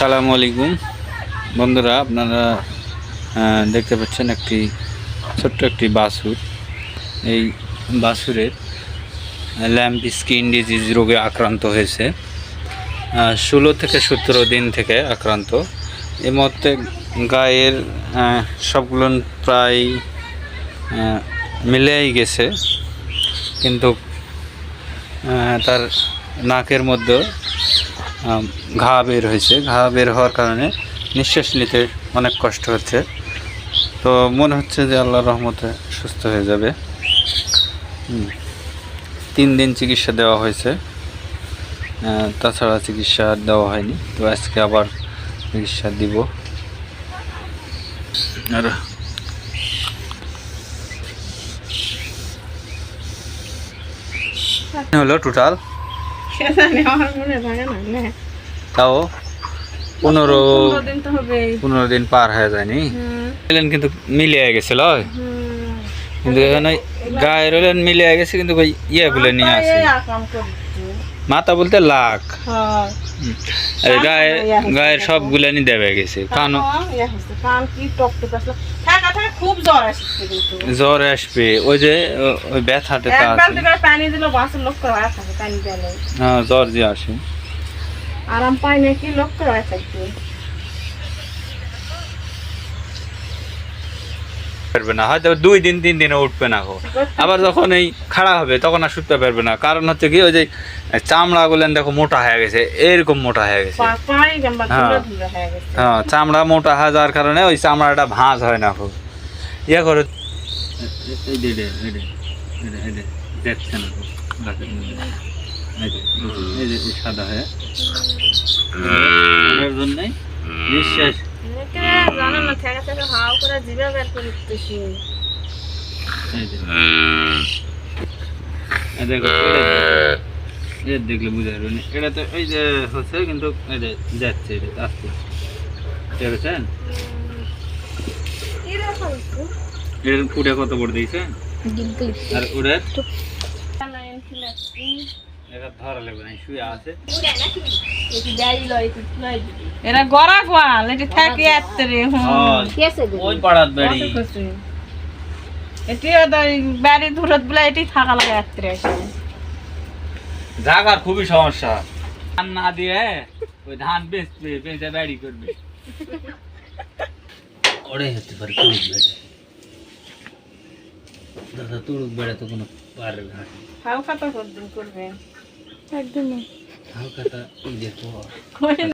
আসসালামু আলাইকুম। বন্ধুরা, আপনারা দেখতে পাচ্ছেন একটি ছোট্ট একটি বাছুর এই বাছুরের ল্যাম্প স্কিন ডিজিজ রোগে আক্রান্ত হয়েছে। ষোলো থেকে সতেরো দিন থেকে আক্রান্ত। এই মধ্যে গায়ের সবগুলো প্রায় মিলেই গেছে। কিন্তু তার নাকের মধ্যে ঘা বের হয়েছে। ঘা বের হওয়ার কারণে নিঃশ্বাস নিতে অনেক কষ্ট হচ্ছে। তো মনে হচ্ছে যে আল্লাহর রহমতে সুস্থ হয়ে যাবে। তিন দিন চিকিৎসা দেওয়া হয়েছে। তাছাড়া চিকিৎসা দেওয়া হয়নি। তো আজকে আবার চিকিৎসা দিব। আর হলো টোটাল তাও পনেরো পনেরো দিন পার হয়ে যায়নি। এলেন কিন্তু মিলিয়ে গেছিল কিন্তু এখানে গায়ে হলেন মিলিয়ে গেছে, কিন্তু ইয়ে বলে নিয়ে আসে মাথা বলতে লাখ। হ্যাঁ। গায়ে গায়ের সব নিয়ে দেবে গেছে। কানো কান কি টপ টপ আসলো। থাকা থাকা খুব জ্বর জ্বর আসবে। ওই যে ওই ব্যথাটা তা এক আছে। বালতি করে পানি দিলে বাসের লোক করে আয়া থাকে পানি দিলে হ্যাঁ জ্বর যে আসে। আরাম পাই নাকি লক্ষ্য করে পারবে না। হয়তো দুই দিন তিন দিনে উঠবে না গো। আবার যখন এই খাড়া হবে তখন আর শুতে পারবে না। কারণ হচ্ছে কি ওই যে চামড়া গুলেন দেখো মোটা হয়ে গেছে এরকম মোটা হয়ে গেছে। হ্যাঁ। হয়ে গেছে। হ্যাঁ চামড়া মোটা হয়ে যাওয়ার কারণে ওই চামড়াটা ভাঁজ হয় না খুব। ইয়ে করে। এই যে এটা, এটা, এটা, এটা, দেখছে না খুব। এই যে, এই যে, এই সাদা হয়ে। জন্যই নিঃশ্বাস। করে জিভে বের করে দিতেছি এই যে। এই দেখো, এটা- এটা দেখলে বুঝা যাবে না। এটা তো এই যে হচ্ছে কিন্তু এই যাচ্ছে এটা আস্তে এর পুরে কত বড় দিয়েছেন আর ওটা এটা এরা গড়া গোয়াল এটি থাকে এত্তে ওই পাড়ার বাড়ি। এটি ওদের বাড়ি দূরত বলে এটি থাকা লাগে জাগার খুবই সমস্যা। ধান না দিয়ে ওই ধান বেচবে বেঁচে বাড়ি করবে। ওটাই হতে পারে বেড়ে। দাদা তুড়ুক বেড়ে তো কোনো পারবে না। খাতা করবেন করবে। একদমই। হালকাটা দেখো করে